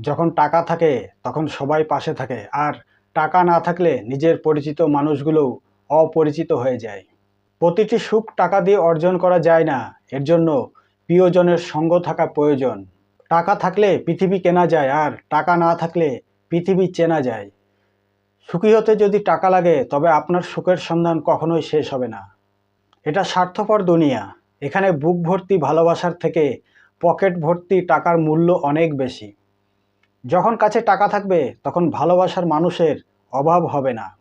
যখন টাকা থাকে, তখন সবাই পাশে থাকে। আর টাকা না থাকলে নিজের পরিচিত মানুষগুলোও অপরিচিত হয়ে যায়। প্রতিটি সুখ টাকা দিয়ে অর্জন করা যায় না। এর জন্য প্রিয়জনের সঙ্গ থাকা প্রয়োজন। টাকা থাকলে পৃথিবী কেনা যায় আর টাকা না থাকলে পৃথিবী চেনা যায়। সুখী হতে যদি টাকা লাগে, তবে আপনার সুখের সন্ধান কখনোই শেষ হবে না। এটা স্বার্থপর দুনিয়া। এখানে বুক ভর্তি ভালোবাসার থেকে পকেট ভর্তি টাকার মূল্য অনেক বেশি। যখন কাছে টাকা থাকবে, তখন ভালোবাসার মানুষের অভাব হবে না।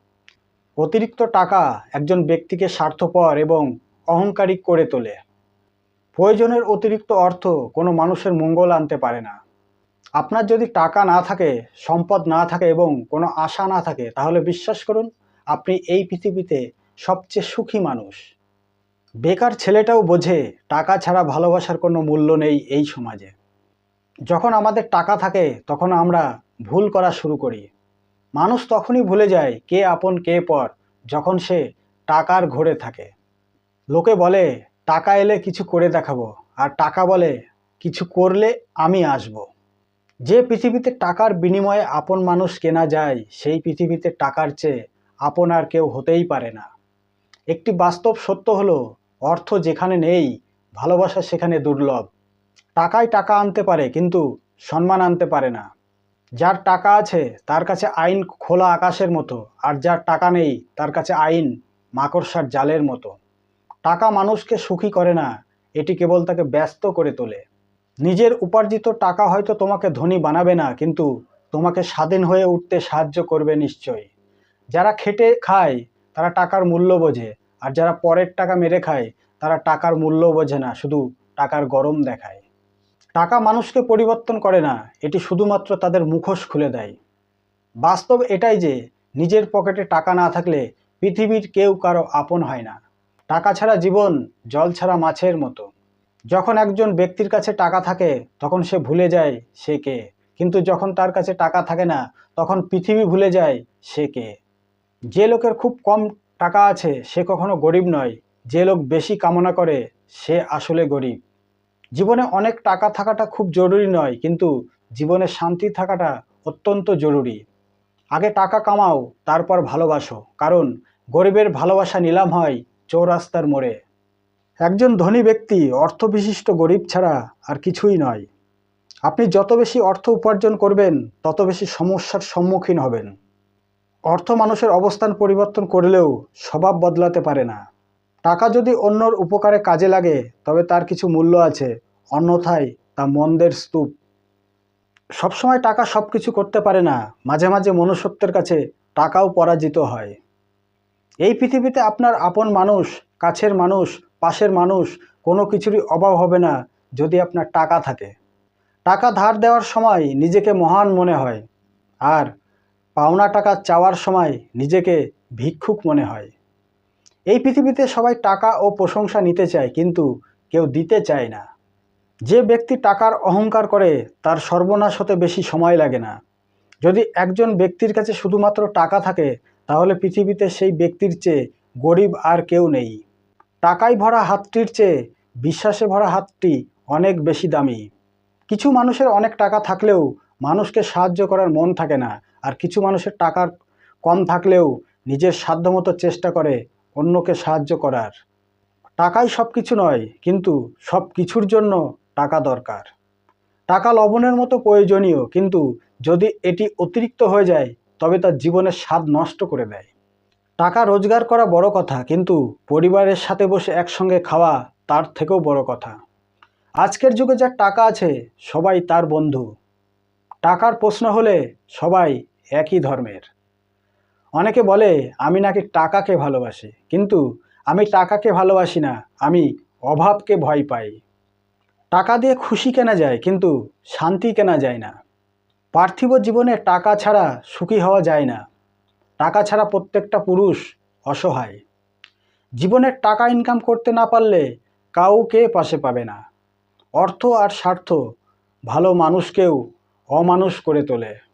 অতিরিক্ত টাকা একজন ব্যক্তিকে স্বার্থপর এবং অহংকারী করে তোলে। প্রয়োজনের অতিরিক্ত অর্থ কোনো মানুষের মঙ্গল আনতে পারে না। আপনার যদি টাকা না থাকে, সম্পদ না থাকে এবং কোনো আশা না থাকে, তাহলে বিশ্বাস করুন, আপনি এই পৃথিবীতে সবচেয়ে সুখী মানুষ। বেকার ছেলেটাও বোঝে, টাকা ছাড়া ভালোবাসার কোনো মূল্য নেই এই সমাজে। যখন আমাদের টাকা থাকে, তখন আমরা ভুল করা শুরু করি। মানুষ তখনই ভুলে যায় কে আপন, কে পর, যখন সে টাকার ঘোরে থাকে। লোকে বলে, টাকা এলে কিছু করে দেখাবো, আর টাকা বলে, কিছু করলে আমি আসব। যে পৃথিবীতে টাকার বিনিময়ে আপন মানুষ কেনা যায়, সেই পৃথিবীতে টাকার চেয়ে আপন আর কেউ হতেই পারে না। একটি বাস্তব সত্য হলো, অর্থ যেখানে নেই, ভালোবাসা সেখানে দুর্লভ। টাকাই টাকা আনতে পারে, কিন্তু সম্মান আনতে পারে না। যার টাকা আছে, তার কাছে আইন খোলা আকাশের মতো, আর যার টাকা নেই, তার কাছে আইন মাকড়সার জালের মতো। টাকা মানুষকে সুখী করে না, এটি কেবল তাকে ব্যস্ত করে তোলে। নিজের উপার্জিত টাকা হয়তো তোমাকে ধনী বানাবে না, কিন্তু তোমাকে স্বাধীন হয়ে উঠতে সাহায্য করবে নিশ্চয়ই। যারা খেটে খায়, তারা টাকার মূল্য বোঝে, আর যারা পরের টাকা মেরে খায়, তারা টাকার মূল্য বোঝে না, শুধু টাকার গরম দেখায়। টাকা মানুষকে পরিবর্তন করে না, এটি শুধুমাত্র তাদের মুখোশ খুলে দেয়। বাস্তব এটাই যে, নিজের পকেটে টাকা না থাকলে পৃথিবীর কেউ কারও আপন হয় না। টাকা ছাড়া জীবন, জল ছাড়া মাছের মতো। যখন একজন ব্যক্তির কাছে টাকা থাকে, তখন সে ভুলে যায় সে কে। কিন্তু যখন তার কাছে টাকা থাকে না, তখন পৃথিবী ভুলে যায় সে কে। যে লোকের খুব কম টাকা আছে, সে কখনো গরিব নয়। যে লোক বেশি কামনা করে, সে আসলে গরিব। জীবনে অনেক টাকা থাকাটা খুব জরুরি নয়, কিন্তু জীবনে শান্তি থাকাটা অত্যন্ত জরুরি। আগে টাকা কামাও, তারপর ভালোবাসো, কারণ গরিবের ভালোবাসা নিলাম হয় চৌরাস্তার মোড়ে। একজন ধনী ব্যক্তি অর্থবিশিষ্ট গরিব ছাড়া আর কিছুই নয়। আপনি যত বেশি অর্থ উপার্জন করবেন, তত বেশি সমস্যার সম্মুখীন হবেন। অর্থ মানুষের অবস্থান পরিবর্তন করলেও স্বভাব বদলাতে পারে না। টাকা যদি অন্যর উপকারে কাজে লাগে, তবে তার কিছু মূল্য আছে, অন্যথায় তা মন্দের স্তূপ। সবসময় টাকা সব কিছু করতে পারে না, মাঝে মাঝে মনুষ্যত্বের কাছে টাকাও পরাজিত হয়। এই পৃথিবীতে আপনার আপন মানুষ, কাছের মানুষ, পাশের মানুষ, কোনো কিছুরই অভাব হবে না যদি আপনার টাকা থাকে। টাকা ধার দেওয়ার সময় নিজেকে মহান মনে হয়, আর পাওনা টাকা চাওয়ার সময় নিজেকে ভিক্ষুক মনে হয়। এই পৃথিবীতে সবাই টাকা ও প্রশংসা নিতে চায়, কিন্তু কেউ দিতে চায় না। যে ব্যক্তি টাকার অহংকার করে, তার সর্বনাশ হতে বেশি সময় লাগে না। যদি একজন ব্যক্তির কাছে শুধুমাত্র টাকা থাকে, তাহলে পৃথিবীতে সেই ব্যক্তির চেয়ে গরিব আর কেউ নেই। টাকায় ভরা হাতটির চেয়ে বিশ্বাসে ভরা হাতটি অনেক বেশি দামি। কিছু মানুষের অনেক টাকা থাকলেও মানুষকে সাহায্য করার মন থাকে না, আর কিছু মানুষের টাকার কম থাকলেও নিজের সাধ্যমতো চেষ্টা করে অন্যকে সাহায্য করার। টাকাই সব কিছু নয়, কিন্তু সব কিছুর জন্য টাকা দরকার। টাকা লবণের মতো প্রয়োজনীয়, কিন্তু যদি এটি অতিরিক্ত হয়ে যায়, তবে তার জীবনের স্বাদ নষ্ট করে দেয়। টাকা রোজগার করা বড় কথা, কিন্তু পরিবারের সাথে বসে একসঙ্গে খাওয়া তার থেকেও বড় কথা। আজকের যুগে যার টাকা আছে, সবাই তার বন্ধু। টাকার প্রশ্ন হলে সবাই একই ধর্মের। অনেকে বলে, আমি নাকি টাকাকে ভালোবাসি। কিন্তু আমি টাকাকে ভালোবাসি না, আমি অভাবকে ভয় পাই। টাকা দিয়ে খুশি কেনা যায়, কিন্তু শান্তি কেনা যায় না। পার্থিব জীবনে টাকা ছাড়া সুখী হওয়া যায় না। টাকা ছাড়া প্রত্যেকটা পুরুষ অসহায়। জীবনের টাকা ইনকাম করতে না পারলে কাউকে পাশে পাবে না। অর্থ আর স্বার্থ ভালো মানুষকেও অমানুষ করে তোলে।